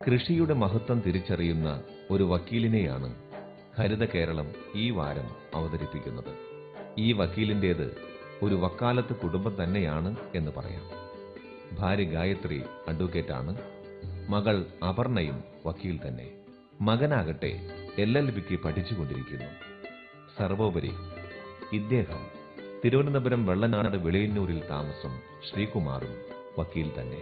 കൃഷിയുടെ മഹത്വം തിരിച്ചറിയുന്ന ഒരു വക്കീലിനെയാണ് ഹരിത കേരളം ഈ വാരം അവതരിപ്പിക്കുന്നത്. ഈ വക്കീലിന്റേത് ഒരു വക്കാലത്ത് കുടുംബം തന്നെയാണ് എന്ന് പറയാം. ഭാര്യ ഗായത്രി അഡ്വക്കേറ്റാണ്. മകൾ അപർണയും വക്കീൽ തന്നെ. മകനാകട്ടെ എൽ എൽ ബിക്ക് പഠിച്ചുകൊണ്ടിരിക്കുന്നു. സർവോപരി ഇദ്ദേഹം തിരുവനന്തപുരം വെള്ളനാട് വെളിയന്നൂരിൽ താമസം ശ്രീകുമാറും വക്കീൽ തന്നെ.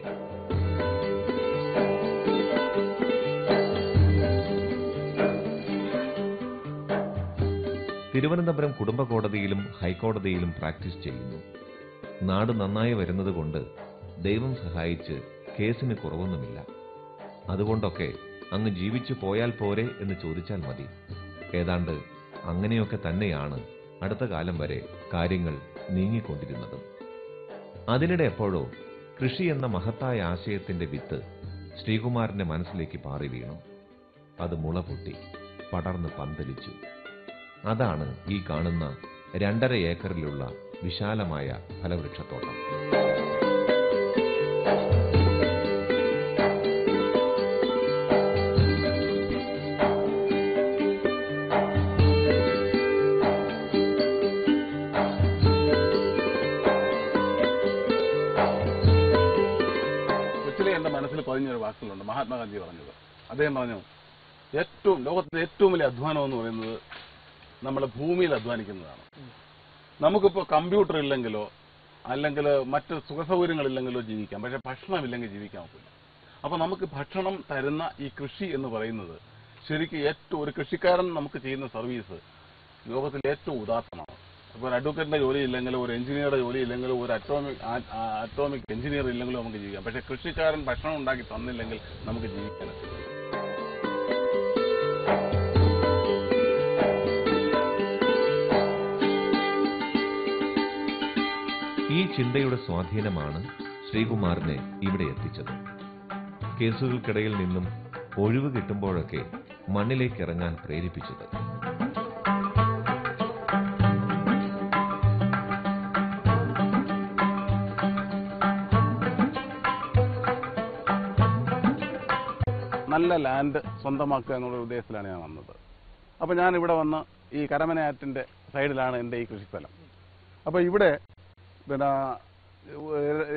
തിരുവനന്തപുരം കുടുംബ കോടതിയിലും ഹൈക്കോടതിയിലും പ്രാക്ടീസ് ചെയ്യുന്നു. നാട് നന്നായി വരുന്നതുകൊണ്ട് ദൈവം സഹായിച്ച് കേസിന് കുറവൊന്നുമില്ല. അതുകൊണ്ടൊക്കെ അങ്ങ് ജീവിച്ചു പോയാൽ പോരെ എന്ന് ചോദിച്ചാൽ മതി. ഏതാണ്ട് അങ്ങനെയൊക്കെ തന്നെയാണ് അടുത്ത കാലം വരെ കാര്യങ്ങൾ നീങ്ങിക്കൊണ്ടിരുന്നതും. അതിനിടെ എപ്പോഴോ കൃഷി എന്ന മഹത്തായ ആശയത്തിന്റെ വിത്ത് ശ്രീകുമാറിന്റെ മനസ്സിലേക്ക് പാറി വീണു. അത് മുളപൊട്ടി പടർന്ന് പന്തലിച്ചു. അതാണ് ഈ കാണുന്ന രണ്ടര ഏക്കറിലുള്ള വിശാലമായ ഫലവൃക്ഷത്തോട്ടം. മഹാത്മാഗാന്ധി പറഞ്ഞത്. അദ്ദേഹം പറഞ്ഞു ഏറ്റവും ലോകത്തിലെ ഏറ്റവും വലിയ അധ്വാനം എന്ന് പറയുന്നത് നമ്മുടെ ഭൂമിയിൽ അധ്വാനിക്കുന്നതാണ്. നമുക്കിപ്പോ കമ്പ്യൂട്ടർ ഇല്ലെങ്കിലോ അല്ലെങ്കിൽ മറ്റ് സുഖസൗകര്യങ്ങളില്ലെങ്കിലോ ജീവിക്കാം. പക്ഷെ ഭക്ഷണമില്ലെങ്കിൽ ജീവിക്കാൻ പറ്റില്ല അപ്പോൾ നമുക്ക് ഭക്ഷണം തരുന്ന ഈ കൃഷി എന്ന് പറയുന്നത് ശരിക്കും ഏറ്റവും ഒരു കൃഷിക്കാരൻ നമുക്ക് ചെയ്യുന്ന സർവീസ് ലോകത്തിൽ ഏറ്റവും ഉദാത്തമാണ്. അപ്പോൾ ഒരു അഡ്വക്കേറ്റിന്റെ ജോലി ഇല്ലെങ്കിലും ഒരു എഞ്ചിനീയറുടെ ജോലി ഇല്ലെങ്കിലും ഒരു അറ്റോമിക് അറ്റോമിക് എഞ്ചിനീയർ ഇല്ലെങ്കിലും നമുക്ക് ജീവിക്കാം. പക്ഷേ കൃഷിക്കാരൻ ഭക്ഷണം ഉണ്ടാക്കി തന്നില്ലെങ്കിൽ നമുക്ക് ജീവിക്കാൻ ചിന്തയുടെ സ്വാധീനമാണ് ശ്രീകുമാറിനെ ഇവിടെ എത്തിച്ചത്. കേസുകൾക്കിടയിൽ നിന്നും ഒഴിവ് കിട്ടുമ്പോഴൊക്കെ മണ്ണിലേക്ക് ഇറങ്ങാൻ പ്രേരിപ്പിച്ചത്. നല്ല ലാൻഡ് സ്വന്തമാക്കുക എന്നുള്ള ഉദ്ദേശത്തിലാണ് ഞാൻ വന്നത്. അപ്പോൾ ഞാൻ ഇവിടെ വന്ന് ഈ കരമനയാറ്റിന്റെ സൈഡിലാണ് എന്റെ ഈ കൃഷിസ്ഥലം. അപ്പോൾ ഇവിടെ പിന്നെ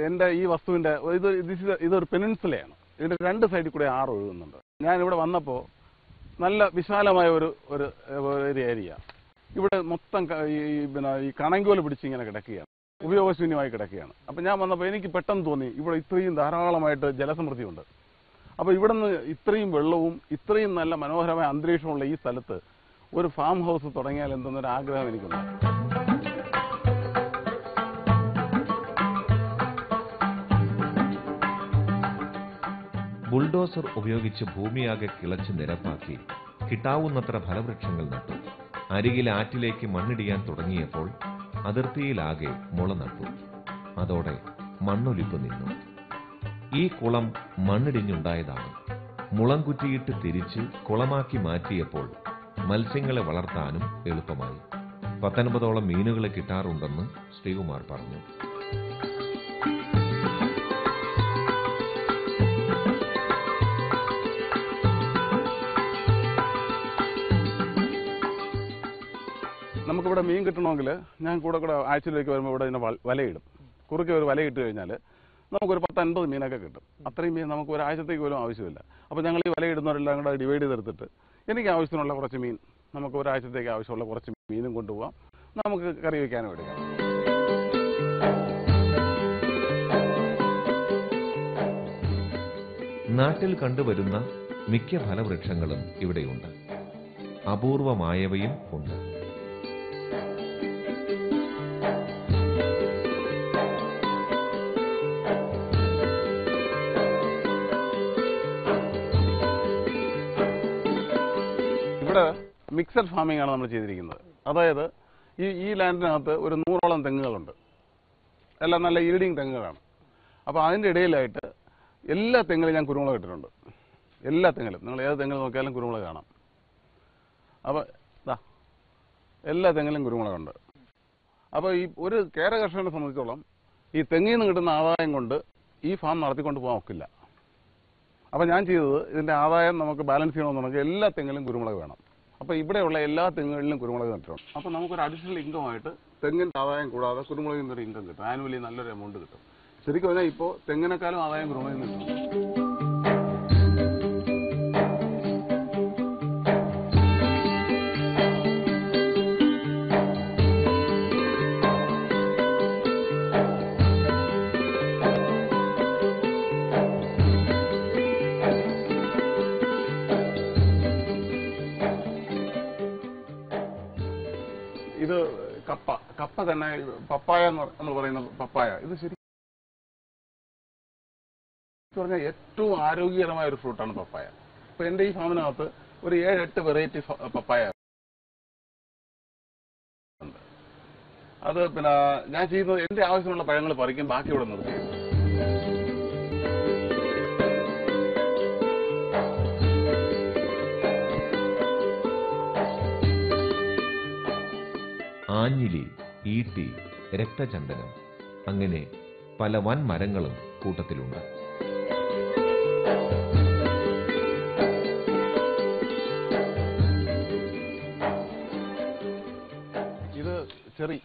എന്റെ ഈ വസ്തുവിന്റെ ഇത് ഇതൊരു പെനിൻസുലയാണ്. ഇതിന്റെ രണ്ട് സൈഡിൽ കൂടെ ആറ് ഒഴുകുന്നുണ്ട്. ഇവിടെ വന്നപ്പോൾ നല്ല വിശാലമായ ഒരു ഒരു ഏരിയ. ഇവിടെ മൊത്തം ഈ ഈ പിന്നെ ഈ കണങ്കോൽ പിടിച്ച് ഇങ്ങനെ കിടക്കുകയാണ്. ഉപയോഗശൂന്യമായി കിടക്കുകയാണ്. അപ്പം ഞാൻ വന്നപ്പോൾ എനിക്ക് പെട്ടെന്ന് തോന്നി ഇവിടെ ഇത്രയും ധാരാളമായിട്ട് ജലസമൃദ്ധിയുണ്ട്. അപ്പോൾ ഇവിടെ നിന്ന് ഇത്രയും വെള്ളവും ഇത്രയും നല്ല മനോഹരമായ അന്തരീക്ഷമുള്ള ഈ സ്ഥലത്ത് ഒരു ഫാം ഹൗസ് തുടങ്ങിയാൽ എന്തെന്നൊരു ആഗ്രഹം എനിക്കുണ്ട് ബുൾഡോസർ ഉപയോഗിച്ച് ഭൂമിയാകെ കിളച്ച് നിരപ്പാക്കി കിട്ടാവുന്നത്ര ഫലവൃക്ഷങ്ങൾ നട്ടു. അരികിലെ ആറ്റിലേക്ക് മണ്ണിടിയാൻ തുടങ്ങിയപ്പോൾ അതിർത്തിയിലാകെ മുള നട്ടു. അതോടെ മണ്ണൊലിപ്പ് നിന്നു. ഈ കുളം മണ്ണിടിഞ്ഞുണ്ടായതാണ്. മുളം കുറ്റിയിട്ട് തിരിച്ച് കുളമാക്കി മാറ്റിയപ്പോൾ മത്സ്യങ്ങളെ വളർത്താനും എളുപ്പമായി. പത്തൊൻപതോളം മീനുകളെ കിട്ടാറുണ്ടെന്ന് ശ്രീകുമാർ പറഞ്ഞു. നമുക്കിവിടെ മീൻ കിട്ടണമെങ്കിൽ ഞാൻ കൂടെ കൂടെ ആഴ്ചയിലേക്ക് വരുമ്പോൾ ഇവിടെ ഇതിനെ വലയിടും. കുറുക്കി ഒരു വലയിട്ട് കഴിഞ്ഞാൽ നമുക്കൊരു പത്തൻപത് മീനൊക്കെ കിട്ടും. അത്രയും മീൻ നമുക്ക് ഒരാഴ്ചത്തേക്ക് പോലും ആവശ്യമില്ല. അപ്പോൾ ഞങ്ങൾ ഈ വലയിടുന്നവരെല്ലാം കൂടെ ഡിവൈഡ് ചെയ്തെടുത്തിട്ട് എനിക്ക് ആവശ്യത്തിനുള്ള കുറച്ച് മീൻ നമുക്ക് ഒരാഴ്ചത്തേക്ക് ആവശ്യമുള്ള കുറച്ച് മീനും കൊണ്ടുപോകാം നമുക്ക് കറി വയ്ക്കാനും എടുക്കാം. നാട്ടിൽ കണ്ടുവരുന്ന മിക്ക ഫലവൃക്ഷങ്ങളും ഇവിടെയുണ്ട്. അപൂർവമായവയും ഉണ്ട്. ഇവിടെ മിക്സഡ് ഫാമിംഗ് ആണ് നമ്മൾ ചെയ്തിരിക്കുന്നത്. അതായത് ഈ ഈ ലാൻഡിനകത്ത് ഒരു നൂറോളം തെങ്ങുകളുണ്ട്. എല്ലാം നല്ല ഈൽഡിങ് തെങ്ങുകളാണ്. അപ്പോൾ അതിന്റെ ഇടയിലായിട്ട് എല്ലാ തെങ്ങിലും ഞാൻ കുരുമുളക് ഇട്ടിട്ടുണ്ട്. എല്ലാ തെങ്ങിലും. നിങ്ങൾ ഏത് തെങ്ങിൽ നോക്കിയാലും കുരുമുളക് കാണാം. അപ്പോൾ ഇതാ എല്ലാ തെങ്ങിലും കുരുമുളകുണ്ട്. അപ്പോൾ ഈ ഒരു കേര കർഷകനെ സംബന്ധിച്ചോളം ഈ തെങ്ങിൽ നിന്ന് കിട്ടുന്ന ആദായം കൊണ്ട് ഈ ഫാം നടത്തിക്കൊണ്ട് പോകാൻ ഒക്കില്ല. അപ്പോൾ ഞാൻ ചെയ്തത് ഇതിന്റെ ആദായം നമുക്ക് ബാലൻസ് ചെയ്യണമെന്നുണ്ടെങ്കിൽ എല്ലാ തെങ്ങിലും കുരുമുളക് വേണം. അപ്പോൾ ഇവിടെയുള്ള എല്ലാ തെങ്ങുകളിലും കുരുമുളക് നട്ടിട്ടുണ്ട്. അപ്പോൾ നമുക്കൊരു അഡീഷണൽ ഇൻകം ആയിട്ട് തെങ്ങിന്റെ ആദായം കൂടാതെ കുരുമുളകിൽ നിന്നൊരു ഇൻകം കിട്ടും. ആനുവലി നല്ലൊരു എമൗണ്ട് കിട്ടും. ശരിക്കും പറഞ്ഞാൽ ഇപ്പോൾ തെങ്ങിനേക്കാളും ആദായം കുരുമുളകിൽ ഇത് കപ്പ. കപ്പ തന്നെ പപ്പായ എന്ന് പറയുന്ന പപ്പായ. ഇത് ശരി പറഞ്ഞ ഏറ്റവും ആരോഗ്യകരമായ ഒരു ഫ്രൂട്ടാണ് പപ്പായ. അപ്പൊ എന്റെ ഈ ഫാമിനകത്ത് ഒരു ഏഴെട്ട് വെറൈറ്റി പപ്പായ അത് പിന്നെ ഞാൻ ചെയ്യുന്നത് എന്റെ ആവശ്യമുള്ള പഴങ്ങൾ പറിക്കും ബാക്കി ഇവിടെ നിർത്തി ആഞ്ഞിലി ഈട്ടി രക്തചന്ദനം അങ്ങനെ പല വൻ മരങ്ങളും കൂട്ടത്തിലുണ്ട്. ഇത് ചെറി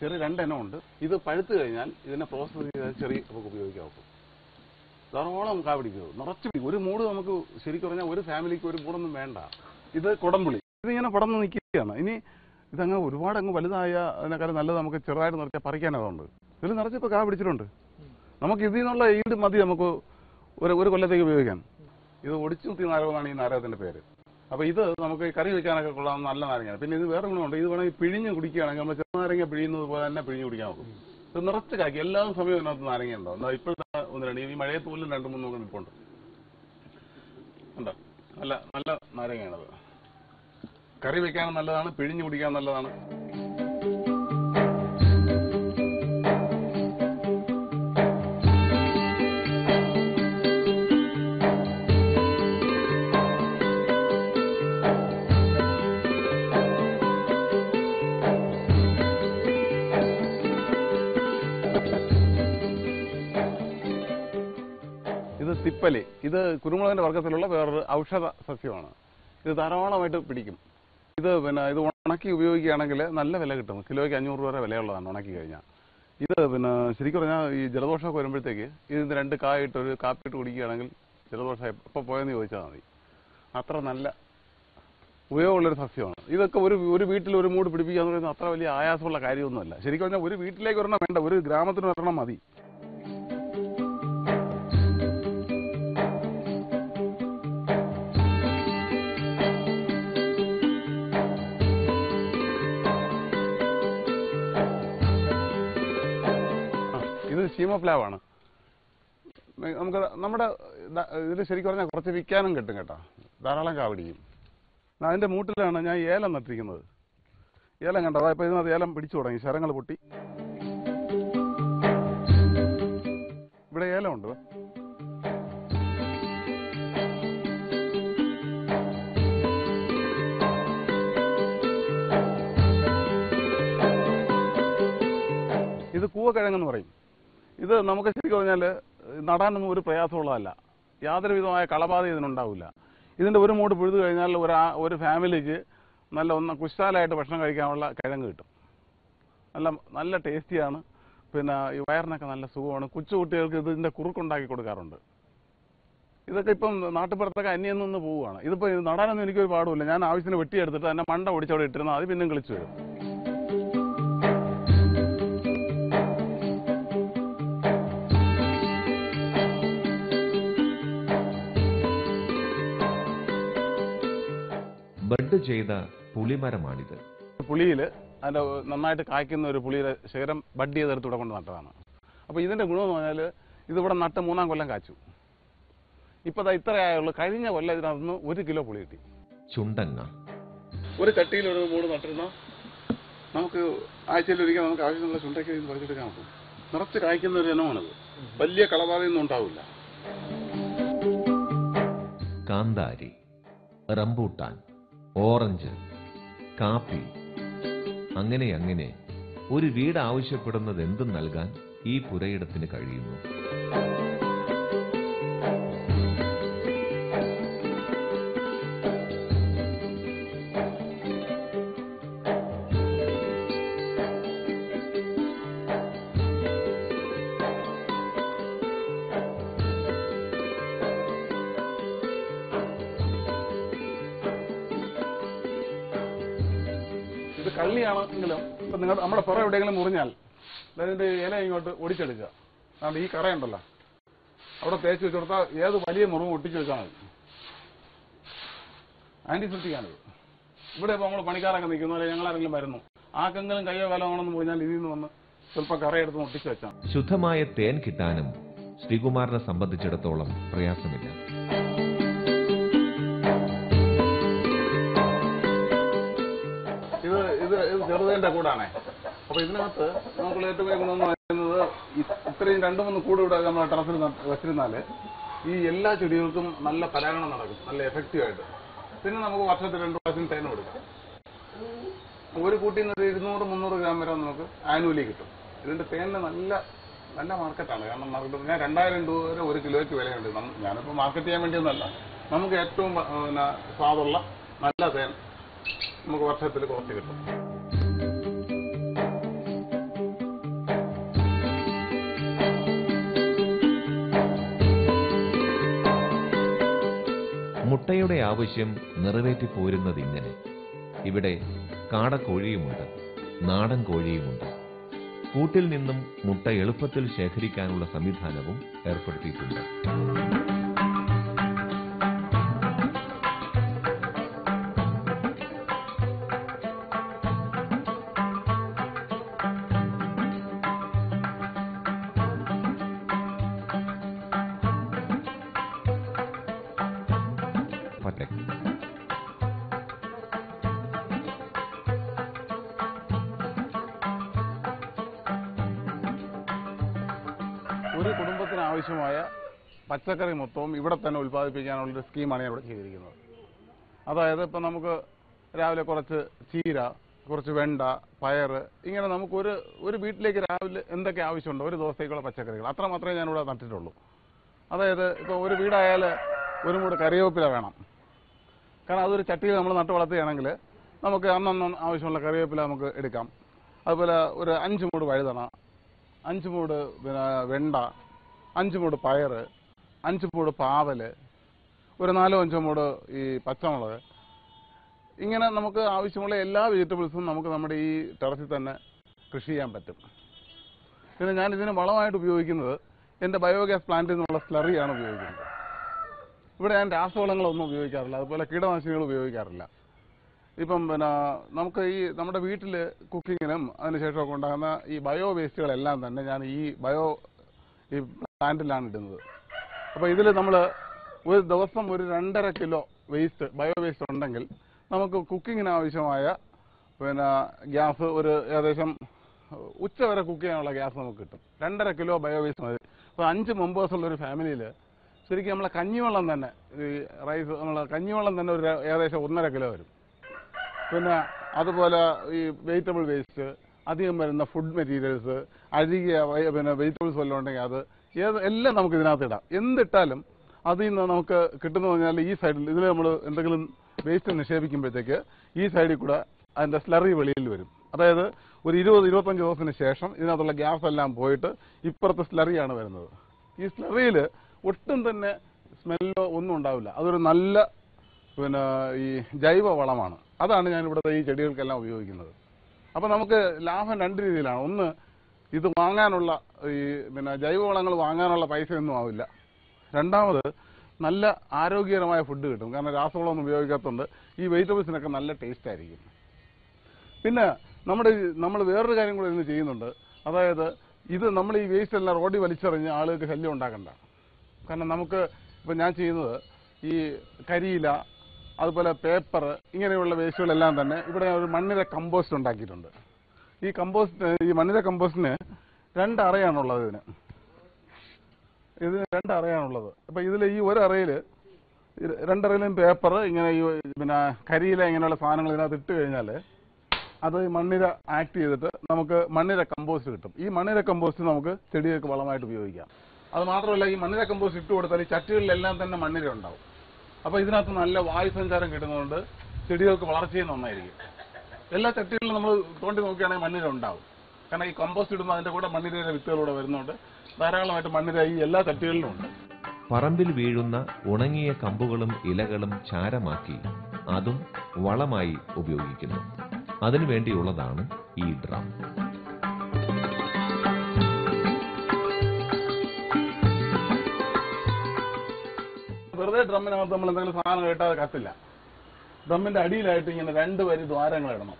ചെറിയ രണ്ടെണ്ണം ഉണ്ട് ഇത് പഴുത്തു കഴിഞ്ഞാൽ ഇതിനെ പ്രോസസ്സ് ചെയ്താൽ ചെറിയ നമുക്ക് ഉപയോഗിക്കാൻ ഒക്കും ധാരാളം കാ പിടിക്കുന്നത് നിറച്ച് ഒരു മൂട് നമുക്ക് ശരിക്കും പറഞ്ഞാൽ ഒരു ഫാമിലിക്ക് ഒരു മൂടൊന്നും വേണ്ട. ഇത് കുടംപുളി. ഇതിങ്ങനെ പടന്ന് നിൽക്കുകയാണ്. ഇനി ഇതങ്ങ് ഒരുപാട് അങ്ങ് വലുതായ അതിനേക്കാളും നല്ലത് നമുക്ക് ചെറുതായിട്ട് നിറച്ചാൽ പറിക്കാനതുണ്ട് ഇതിൽ നിറച്ചിപ്പോൾ കാ പിടിച്ചിട്ടുണ്ട്. നമുക്ക് ഇതിൽ നിന്നുള്ള ഈട് മതി നമുക്ക് ഒരു ഒരു കൊല്ലത്തേക്ക് ഉപയോഗിക്കാൻ. ഇത് ഒടിച്ചു കുത്തി നാരകമാണ് ഈ നാരകത്തിന്റെ പേര്. അപ്പോൾ ഇത് നമുക്ക് കറി വെക്കാനൊക്കെ കൊള്ളാം നല്ല നാരങ്ങയാണ്. പിന്നെ ഇത് വേറെ ഗുണമുണ്ട്. ഇത് വേണമെങ്കിൽ പിഴിഞ്ഞ് കുടിക്കുകയാണെങ്കിൽ നമ്മൾ ചെറുനാരങ്ങ പിഴിയുന്നത് പോലെ തന്നെ പിഴിഞ്ഞ് കുടിക്കാൻ നോക്കും. ഇത് നിറച്ച് കാക്കി എല്ലാ സമയവും ഇതിനകത്ത് നാരങ്ങ ഉണ്ടാവും ഇപ്പോഴത്തെ ഒന്ന് രണ്ട് ഈ മഴയത്ത് പോലും രണ്ട് മൂന്ന് നോക്കി നിൽപ്പുണ്ട് ഉണ്ടോ നല്ല നല്ല നാരങ്ങയാണത്. കറി വെക്കാനും നല്ലതാണ് പിഴിഞ്ഞു കുടിക്കാൻ നല്ലതാണ്. ഇത് തിപ്പലി. ഇത് കുരുമുളകിന്റെ വർഗത്തിലുള്ള വേറൊരു ഔഷധ സസ്യമാണ്. ഇത് ധാരാളമായിട്ട് പിടിക്കും. ഇത് പിന്നെ ഇത് ഉണക്കി ഉപയോഗിക്കുകയാണെങ്കിൽ നല്ല വില കിട്ടും. കിലോയ്ക്ക് അഞ്ഞൂറ് രൂപ വരെ വിലയുള്ളതാണ് ഉണക്കി കഴിഞ്ഞാൽ. ഇത് പിന്നെ ശരിക്കും പറഞ്ഞാൽ ഈ ജലദോഷമൊക്കെ വരുമ്പോഴത്തേക്ക് ഇത് രണ്ട് കായിട്ട് ഒരു കാപ്പിയിട്ട് കുടിക്കുകയാണെങ്കിൽ ജലദോഷം എപ്പോൾ പോയെന്ന് ചോദിച്ചാൽ മതി. അത്ര നല്ല ഉപയോഗമുള്ളൊരു സസ്യമാണ്. ഇതൊക്കെ ഒരു ഒരു വീട്ടിൽ ഒരു മൂട് പിടിപ്പിക്കുക എന്ന് പറയുന്നത് അത്ര വലിയ ആയാസമുള്ള കാര്യമൊന്നുമല്ല. ശരിക്കും പറഞ്ഞാൽ ഒരു വീട്ടിലേക്ക് ഒരെണ്ണം വേണ്ട ഒരു ഗ്രാമത്തിന് ഒരെണ്ണം മതി. മെ- നമുക്ക് നമ്മുടെ ഇതിൽ ശരിക്കും പറഞ്ഞാൽ കുറച്ച് വിൽക്കാനും കിട്ടും കേട്ടോ. ധാരാളം കാവടിയും അതിന്റെ മൂട്ടിലാണ് ഞാൻ ഏലം നട്ടിരിക്കുന്നത്. ഏലം കണ്ടോ? അതാ ഇപ്പോൾ ഇതിനകത്ത് ഏലം പിടിച്ചു തുടങ്ങി. ശരങ്ങൾ പൊട്ടി. ഇവിടെ ഏലമുണ്ട് ഇത് കൂവക്കിഴങ്ങെന്ന് പറയും. ഇത് നമുക്ക് ശരിക്കും പറഞ്ഞാൽ നടാനൊന്നും ഒരു പ്രയാസമുള്ളതല്ല. യാതൊരു വിധമായ കളബാധ ഇതിനുണ്ടാവില്ല. ഇതിന്റെ ഒരു മൂട് പിഴുതു കഴിഞ്ഞാൽ ഒരു ഒരു ഫാമിലിക്ക് നല്ല ഒന്ന് കുശാലായിട്ട് ഭക്ഷണം കഴിക്കാനുള്ള കിഴങ്ങ് കിട്ടും. നല്ല നല്ല ടേസ്റ്റിയാണ്. പിന്നെ ഈ വയറിനൊക്കെ നല്ല സുഖമാണ്. കുട്ടികൾക്ക് ഇതിന്റെ കുറുക്കുണ്ടാക്കി കൊടുക്കാറുണ്ട്. ഇതൊക്കെ ഇപ്പം നാട്ടുപുറത്തൊക്കെ അന്യം നിന്ന് പോവുകയാണ്. ഇതിപ്പോൾ ഇത് നടാനൊന്നും എനിക്കൊരു പാടുമില്ല. ഞാൻ ആവശ്യത്തിന് വെട്ടിയെടുത്തിട്ട് തന്നെ മണ്ട ഒടിച്ചവിടെ ഇട്ടിരുന്നാൽ അത് പിന്നെയും കളിച്ചു വരും. ചെയ്ത പുളിമരമാണിത്. പുളിയിൽ അതിന്റെ നന്നായിട്ട് കായ്ക്കുന്ന ഒരു പുളിയുടെ ശേഖരം ബഡ് ചെയ്തെടുത്ത് ഇവിടെ കൊണ്ട് നട്ടതാണ്. അപ്പോൾ ഇതിന്റെ ഗുണമെന്ന് പറഞ്ഞാൽ ഇതിവിടെ നട്ട് മൂന്നാം കൊല്ലം കാച്ചു. ഇപ്പോൾ ദാ ഇത്രയായുള്ളൂ കഴിഞ്ഞ കൊല്ലം ഇതിനകത്ത് ഒരു കിലോ പുളി കിട്ടി. ചുണ്ടങ്ങ. ഒരു ചട്ടിയിൽ ഒരു മൂട് നട്ടിരുന്ന നമുക്ക് ആഴ്ചയിൽ ഒരിക്കൽ നമുക്ക് ആവശ്യമുള്ള ചുണ്ടയ്ക്ക് പറഞ്ഞെടുക്കാൻ പറിച്ചെടുക്കാൻ നോക്കും നിറച്ച് കായ്ക്കുന്ന ഒരു ഇനമാണത്. വലിയ കളബാധയൊന്നും ഉണ്ടാവില്ല. കാന്താരി റംബൂട്ടാൻ ഓറഞ്ച് കാപ്പി അങ്ങനെ അങ്ങനെ. ഒരു വീട് ആവശ്യപ്പെടുന്നത് എന്തും നൽകാൻ ഈ പുരയിടത്തിന് കഴിയുന്നു. കള്ളിയാണെങ്കിലും ഇപ്പൊ നിങ്ങൾ നമ്മുടെ പുറം എവിടെയെങ്കിലും മുറിഞ്ഞാൽ അതിന്റെ ഇല ഇങ്ങോട്ട് ഒടിച്ചെടുക്കുക. അതുകൊണ്ട് ഈ കറയുണ്ടല്ലോ അവിടെ തേച്ച് വെച്ച് കൊടുത്താൽ ഏത് വലിയ മുറിവ് ഒട്ടിച്ചു വെച്ചാൽ മതി. ആന്റിസെപ്റ്റിക്കാണിത് ഇവിടെ ഇപ്പോൾ നമ്മൾ പണിക്കാരൊക്കെ നിൽക്കുന്ന പോലെ ഞങ്ങളാരെങ്കിലും വരുന്നു. ആക്കെങ്കിലും കയ്യോ കാലോ ആണെന്ന് പറഞ്ഞാൽ ഇതിൽ നിന്ന് വന്ന് സ്വല്പം കറയെടുത്ത് ഒട്ടിച്ചു വെച്ചാൽ ശുദ്ധമായ തേൻ കിട്ടാനും ശ്രീകുമാറിനെ സംബന്ധിച്ചിടത്തോളം പ്രയാസമില്ല. ചെറുതേന്റെ കൂടാണേ. അപ്പൊ ഇതിനകത്ത് നമുക്ക് ഏറ്റവും വേഗം പറയുന്നത് ഇത്രയും രണ്ടു മൂന്ന് കൂട് ഇവിടെ നമ്മൾ ടെറസിൽ വെച്ചിരുന്നാൽ ഈ എല്ലാ ചെടികൾക്കും നല്ല പരാഗണം നടക്കും. നല്ല എഫക്റ്റീവ് ആയിട്ട്. പിന്നെ നമുക്ക് വർഷത്തിൽ രണ്ടു പ്രാവശ്യം തേൻ കൊടുക്കാം. ഒരു കൂട്ടിൽ നിന്ന് ഇരുന്നൂറ് മുന്നൂറ് ഗ്രാം വരെ നമുക്ക് ആനുവലി കിട്ടും. ഇതിന്റെ തേനിന് നല്ല നല്ല മാർക്കറ്റാണ് കാരണം മാർക്കറ്റ് ഞാൻ രണ്ടായിരം രൂപ വരെ ഒരു കിലോയ്ക്ക് വിലയുണ്ട്. ഞാനിപ്പോൾ മാർക്കറ്റ് ചെയ്യാൻ വേണ്ടിയൊന്നല്ല. നമുക്ക് ഏറ്റവും പിന്നെ സ്വാദുള്ള നല്ല തേൻ നമുക്ക് വർഷത്തിൽ കുറച്ച് കിട്ടും. മുട്ടയുടെ ആവശ്യം നിറവേറ്റി പോരുന്നത് ഇങ്ങനെ ഇവിടെ കാടക്കോഴിയുമുണ്ട് നാടൻ കോഴിയുമുണ്ട്. കൂട്ടിൽ നിന്നും മുട്ട എളുപ്പത്തിൽ ശേഖരിക്കാനുള്ള സംവിധാനവും ഏർപ്പെടുത്തിയിട്ടുണ്ട്. ആവശ്യമായ പച്ചക്കറി മൊത്തവും ഇവിടെ തന്നെ ഉൽപ്പാദിപ്പിക്കാനുള്ള ഒരു സ്കീമാണ് ഞാൻ ഇവിടെ ചെയ്തിരിക്കുന്നത്. അതായത് ഇപ്പം നമുക്ക് രാവിലെ കുറച്ച് ചീര കുറച്ച് വെണ്ട പയർ ഇങ്ങനെ നമുക്ക് ഒരു ഒരു വീട്ടിലേക്ക് രാവിലെ എന്തൊക്കെ ആവശ്യമുണ്ടോ ഒരു ദിവസത്തേക്കുള്ള പച്ചക്കറികൾ. അത്ര മാത്രമേ ഞാനിവിടെ നട്ടിട്ടുള്ളൂ. അതായത് ഇപ്പോൾ ഒരു വീടായാൽ ഒരു മൂട് കറിവേപ്പില വേണം. കാരണം അതൊരു ചട്ടിയിൽ നമ്മൾ നട്ട് വളർത്തുകയാണെങ്കിൽ നമുക്ക് അന്നന്ന് ആവശ്യമുള്ള കറിവേപ്പില നമുക്ക് എടുക്കാം. അതുപോലെ ഒരു അഞ്ച് മൂട് വഴുതണ അഞ്ച് മൂട് പിന്നെ വെണ്ട അഞ്ച് മൂട് പയറ് അഞ്ച് മൂട് പാവൽ ഒരു നാലോ അഞ്ചോ മൂട് ഈ പച്ചമുളക്. ഇങ്ങനെ നമുക്ക് ആവശ്യമുള്ള എല്ലാ വെജിറ്റബിൾസും നമുക്ക് നമ്മുടെ ഈ ടെറസിൽ തന്നെ കൃഷി ചെയ്യാൻ പറ്റും. പിന്നെ ഞാൻ ഇതിന് വളമായിട്ട് ഉപയോഗിക്കുന്നത് എന്റെ ബയോഗ്യാസ് പ്ലാന്റിൽ നിന്നുള്ള സ്ലറിയാണ് ഉപയോഗിക്കുന്നത്. ഇവിടെ ഞാൻ രാസവളങ്ങളൊന്നും ഉപയോഗിക്കാറില്ല. അതുപോലെ കീടനാശിനികൾ ഉപയോഗിക്കാറില്ല. ഇപ്പം പിന്നെ നമുക്ക് ഈ നമ്മുടെ വീട്ടിൽ കുക്കിങ്ങിനും അതിനുശേഷമൊക്കെ ഉണ്ടാകുന്ന ഈ ബയോ വേസ്റ്റുകളെല്ലാം തന്നെ ഞാൻ ഈ ബയോ ഈ പ്ലാന്റിലാണ് ഇടുന്നത്. അപ്പോൾ ഇതിൽ നമ്മൾ ഒരു ദിവസം ഒരു രണ്ടര കിലോ വേസ്റ്റ് ബയോ വേസ്റ്റ് ഉണ്ടെങ്കിൽ നമുക്ക് കുക്കിങ്ങിന് ആവശ്യമായ പിന്നെ ഗ്യാസ് ഒരു ഏകദേശം ഉച്ച വരെ കുക്ക് ചെയ്യാനുള്ള ഗ്യാസ് നമുക്ക് കിട്ടും. രണ്ടര കിലോ ബയോ വേസ്റ്റ് മതി. അപ്പോൾ അഞ്ച് മെമ്പേഴ്സ് ഉള്ള ഒരു ഫാമിലിയിൽ ശരിക്കും നമ്മളെ കഞ്ഞിവെള്ളം തന്നെ ഈ റൈസ് നമ്മളെ കഞ്ഞിവെള്ളം തന്നെ ഒരു ഏകദേശം ഒന്നര കിലോ വരും. പിന്നെ അതുപോലെ ഈ വെജിറ്റബിൾ വേസ്റ്റ് അധികം വരുന്ന ഫുഡ് മെറ്റീരിയൽസ് അഴുകിയ പിന്നെ വെജിറ്റബിൾസ് വല്ലതും ഉണ്ടെങ്കിൽ അത് എല്ലാം നമുക്ക് ഇതിനകത്ത് ഇടാം. എന്തിട്ടാലും അതിൽ നിന്ന് നമുക്ക് കിട്ടുന്ന പറഞ്ഞാൽ ഈ സൈഡിൽ ഇതിൽ നമ്മൾ എന്തെങ്കിലും വേസ്റ്റ് നിക്ഷേപിക്കുമ്പോഴത്തേക്ക് ഈ സൈഡിൽ കൂടെ അതിന്റെ സ്ലറി വെളിയിൽ വരും. അതായത് ഒരു ഇരുപത് ഇരുപത്തഞ്ച് ദിവസത്തിന് ശേഷം ഇതിനകത്തുള്ള ഗ്യാസ് എല്ലാം പോയിട്ട് ഇപ്പുറത്തെ സ്ലറിയാണ് വരുന്നത്. ഈ സ്ലറിയിൽ ഒട്ടും തന്നെ സ്മെല്ലോ ഒന്നും ഉണ്ടാവില്ല. അതൊരു നല്ല പിന്നെ ഈ ജൈവ വളമാണ്. അതാണ് ഞാൻ ഇവിടുത്തെ ഈ ചെടികൾക്കെല്ലാം ഉപയോഗിക്കുന്നത്. അപ്പോൾ നമുക്ക് ലാഭം രണ്ട് രീതിയിലാണ്. ഒന്ന് ഇത് വാങ്ങാനുള്ള ഈ പിന്നെ ജൈവവളങ്ങൾ വാങ്ങാനുള്ള പൈസയൊന്നും ആവില്ല. രണ്ടാമത് നല്ല ആരോഗ്യകരമായ ഫുഡ് കിട്ടും. കാരണം രാസവളമൊന്നും ഉപയോഗിക്കാത്തതുകൊണ്ട് ഈ വെജിറ്റബിൾസിനൊക്കെ നല്ല ടേസ്റ്റ് ആയിരിക്കും. പിന്നെ നമ്മുടെ നമ്മൾ വേറൊരു കാര്യം കൂടെ ഇന്ന് ചെയ്യുന്നുണ്ട്. അതായത് ഇത് നമ്മൾ ഈ വേസ്റ്റ് എല്ലാം റോഡിൽ വലിച്ചെറിഞ്ഞ് ആളുകൾക്ക് ശല്യം ഉണ്ടാക്കണ്ട. കാരണം നമുക്ക് ഇപ്പം ഞാൻ ചെയ്യുന്നത് ഈ കരിയില അതുപോലെ പേപ്പർ ഇങ്ങനെയുള്ള വേസ്റ്റുകളെല്ലാം തന്നെ ഇവിടെ ഒരു മണ്ണിര കമ്പോസ്റ്റ് ഉണ്ടാക്കിയിട്ടുണ്ട്. ഈ കമ്പോസ്റ്റ് ഈ മണ്ണിര കമ്പോസ്റ്റിന് രണ്ടറയാണുള്ളത് ഇതിന്. ഇത് രണ്ടറയാണുള്ളത് അപ്പം ഇതിൽ ഈ ഒരു അറയിൽ രണ്ടറയിലും പേപ്പർ ഇങ്ങനെ ഈ പിന്നെ കരിയില ഇങ്ങനെയുള്ള സാധനങ്ങൾ ഇതിനകത്ത് ഇട്ട് കഴിഞ്ഞാൽ അത് മണ്ണിര ആക്ട് ചെയ്തിട്ട് നമുക്ക് മണ്ണിര കമ്പോസ്റ്റ് കിട്ടും. ഈ മണ്ണിര കമ്പോസ്റ്റ് നമുക്ക് ചെടികൾക്ക് വളമായിട്ട് ഉപയോഗിക്കാം. അത് മാത്രമല്ല ഈ മണ്ണിര കമ്പോസ്റ്റ് ഇട്ട് കൊടുത്താൽ ഈ ചട്ടികളിലെല്ലാം തന്നെ മണ്ണിര ഉണ്ടാവും. അപ്പോൾ ഇതിനകത്ത് നല്ല വായു സഞ്ചാരം കിട്ടുന്നതുകൊണ്ട് ചെടികൾക്ക് വളർച്ചയും നന്നായിരിക്കും. എല്ലാ ചട്ടികളിലും നമ്മൾ തോണ്ടി നോക്കുകയാണെങ്കിൽ മണ്ണിര ഉണ്ടാവും. കാരണം ഈ കമ്പോസ്റ്റ് ഇടുമ്പോൾ അതിന്റെ കൂടെ മണ്ണിരയുടെ വിത്തുകളൂടെ വരുന്നുണ്ട്. ധാരാളമായിട്ട് മണ്ണിര ഈ എല്ലാ ചട്ടികളിലും ഉണ്ട്. പറമ്പിൽ വീഴുന്ന ഉണങ്ങിയ കമ്പുകളും ഇലകളും ചാരമാക്കി അതും വളമായി ഉപയോഗിക്കുന്നു. അതിനുവേണ്ടിയുള്ളതാണ് ഈ ഡ്രം. വെറുതെ ഡ്രമ്മിനകത്ത് നമ്മൾ എന്തെങ്കിലും സാധനം കേട്ടാൽ കത്തില്ല. ഡ്രമ്മിന്റെ അടിയിലായിട്ട് ഇങ്ങനെ രണ്ട് വരി ദ്വാരങ്ങൾ ഇടണം?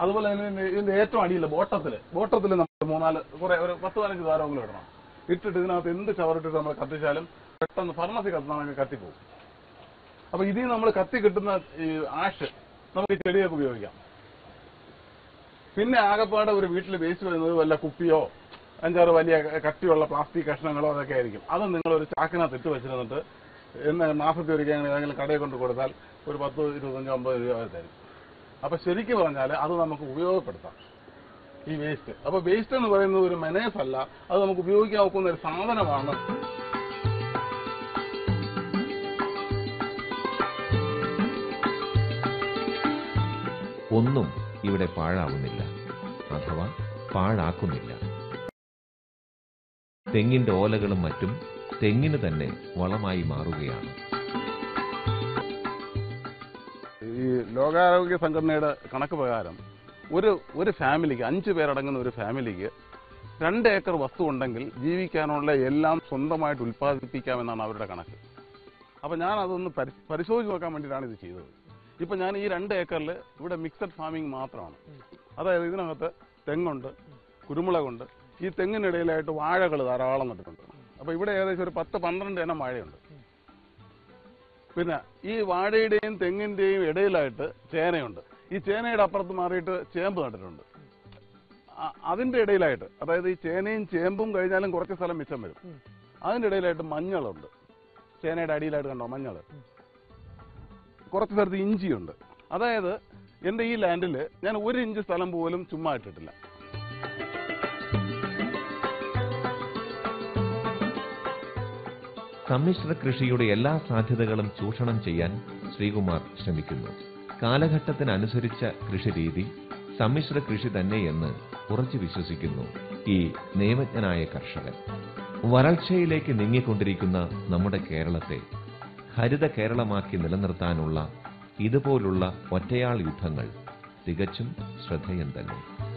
അതുപോലെ തന്നെ ഇതിന്റെ- ഏറ്റവും അടിയിൽ ബോട്ടത്തിൽ ബോട്ടത്തിൽ നമ്മൾ മൂന്നാൽ കുറെ ഒരു പത്ത് പതിനഞ്ച് ദ്വാരങ്ങളും ഇടണം. ഇട്ടിട്ട് ഇതിനകത്ത് എന്ത് ചവറിട്ടിട്ട് നമ്മൾ കത്തിച്ചാലും പെട്ടെന്ന് ഫർമസി കത്തുന്ന കത്തിപ്പോകും അപ്പൊ ഇതിൽ നമ്മൾ കത്തി കിട്ടുന്ന ഈ ആഷ് നമുക്ക് ചെടിയൊക്കെ ഉപയോഗിക്കാം. പിന്നെ ആകപ്പാടെ ഒരു വീട്ടിൽ വേസ്റ്റ് വരുന്നത് വല്ല കുപ്പിയോ അഞ്ചാറ് വലിയ കട്ടിയുള്ള പ്ലാസ്റ്റിക് കഷ്ണങ്ങളോ അതൊക്കെ ആയിരിക്കും. അത് നിങ്ങൾ ഒരു ചാക്കിനകത്ത് ഇട്ട് വെച്ചിരുന്നിട്ട് എന്ന് മാസത്തിൽ ഒരിക്കൽ ഏതെങ്കിലും കടയിൽ കൊണ്ട് കൊടുത്താൽ ഒരു പത്ത് ഇരുപത്തഞ്ചോ അമ്പത് രൂപ തരും. അപ്പൊ ശരിക്കും പറഞ്ഞാൽ അത് നമുക്ക് ഉപയോഗപ്പെടുത്താം. ഈ വേസ്റ്റ് അപ്പോൾ വേസ്റ്റ് എന്ന് പറയുന്നത് ഒരു മെനേസ് അല്ല അത് നമുക്ക് ഉപയോഗിക്കാൻ ഒക്കുന്ന ഒരു സാധനമാണ്. ഒന്നും ഇവിടെ പാഴാവുന്നില്ല. അഥവാ പാഴാക്കുന്നില്ല. തെങ്ങിന്റെ ഓലകളും മറ്റും തെങ്ങിന് തന്നെ വളമായി മാറുകയാണ്. ഈ ലോകാരോഗ്യ സംഘടനയുടെ കണക്ക് പ്രകാരം ഒരു ഒരു ഫാമിലിക്ക് അഞ്ച് പേരടങ്ങുന്ന ഒരു ഫാമിലിക്ക് രണ്ട് ഏക്കർ വസ്തു ഉണ്ടെങ്കിൽ ജീവിക്കാനുള്ള എല്ലാം സ്വന്തമായിട്ട് ഉൽപ്പാദിപ്പിക്കാമെന്നാണ് അവരുടെ കണക്ക്. അപ്പോൾ ഞാൻ അതൊന്ന് പരി പരിശോധിച്ച് നോക്കാൻ വേണ്ടിയിട്ടാണ് ഇത് ചെയ്തത്. ഇപ്പം ഞാൻ ഈ രണ്ട് ഏക്കറിൽ ഇവിടെ മിക്സഡ് ഫാമിംഗ് മാത്രമാണ്. അതായത് ഇതിനകത്ത് തെങ്ങുണ്ട് കുരുമുളകുണ്ട്. ഈ തെങ്ങിനിടയിലായിട്ട് വാഴകൾ ധാരാളം നട്ടിട്ടുണ്ട്. അപ്പോൾ ഇവിടെ ഏകദേശം ഒരു പത്ത് പന്ത്രണ്ട് ഇനം വാഴയുണ്ട്. പിന്നെ ഈ വാഴയുടെയും തെങ്ങിന്റെയും ഇടയിലായിട്ട് ചേനയുണ്ട്. ഈ ചേനയുടെ അപ്പുറത്ത് മാറിയിട്ട് ചേമ്പ് നട്ടിട്ടുണ്ട്. അതിന്റെ ഇടയിലായിട്ട് അതായത് ഈ ചേനയും ചേമ്പും കഴിഞ്ഞാലും കുറച്ച് സ്ഥലം മിച്ചം വരും. അതിന്റെ ഇടയിലായിട്ട് മഞ്ഞളുണ്ട്. ചേനയുടെ അടിയിലായിട്ട് കണ്ടോ മഞ്ഞൾ കുറച്ച് സ്ഥലത്ത് ഇഞ്ചിയുണ്ട്. അതായത് എന്റെ ഈ ലാൻഡിൽ ഞാൻ ഒരു ഇഞ്ച് സ്ഥലം പോലും ചുമ്മാ ഇട്ടിട്ടില്ല. സമ്മിശ്ര കൃഷിയുടെ എല്ലാ സാധ്യതകളും ചൂഷണം ചെയ്യാൻ ശ്രീകുമാർ ശ്രമിക്കുന്നു. കാലഘട്ടത്തിനനുസരിച്ച കൃഷിരീതി സമ്മിശ്ര കൃഷി തന്നെയെന്ന് ഉറച്ചു വിശ്വസിക്കുന്നു ഈ നിയമജ്ഞനായ കർഷകൻ. വരൾച്ചയിലേക്ക് നീങ്ങിക്കൊണ്ടിരിക്കുന്ന നമ്മുടെ കേരളത്തെ ഹരിത കേരളമാക്കി നിലനിർത്താനുള്ള ഇതുപോലുള്ള ഒറ്റയാൾ യുദ്ധങ്ങൾ തികച്ചും ശ്രദ്ധേയം തന്നെ.